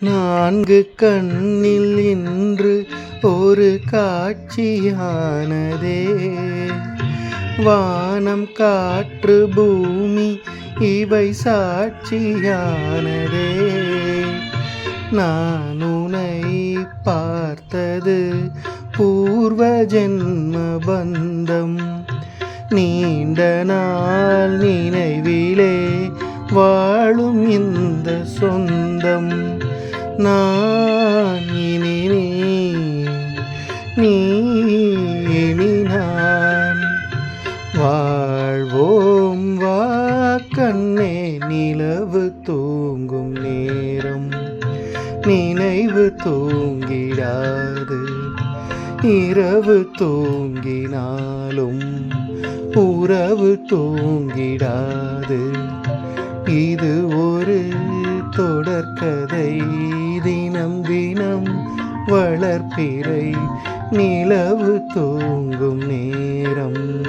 நான்கு கண்ணில் இன்று ஒரு காட்சியானதே. வானம் காற்று பூமி இவை சாட்சியானதே. நான் உனை பார்த்தது பூர்வ ஜென்ம பந்தம். நீண்ட நாள் நினைவிலே வாழும் இந்த சொந்தம். நான் இனி நீ இனி நான் வாழ்வோம் வா கண்ணே நிலவு தூங்கும் நேரம். நினைவு தூங்கிடாது இரவு தூங்கினாலும் உறவு தூங்கிடாது. இது ஒரு தொடர்கதை. தினம் தினம் வளர்ப்பிறை நிலவு தூங்கும் நேரம்.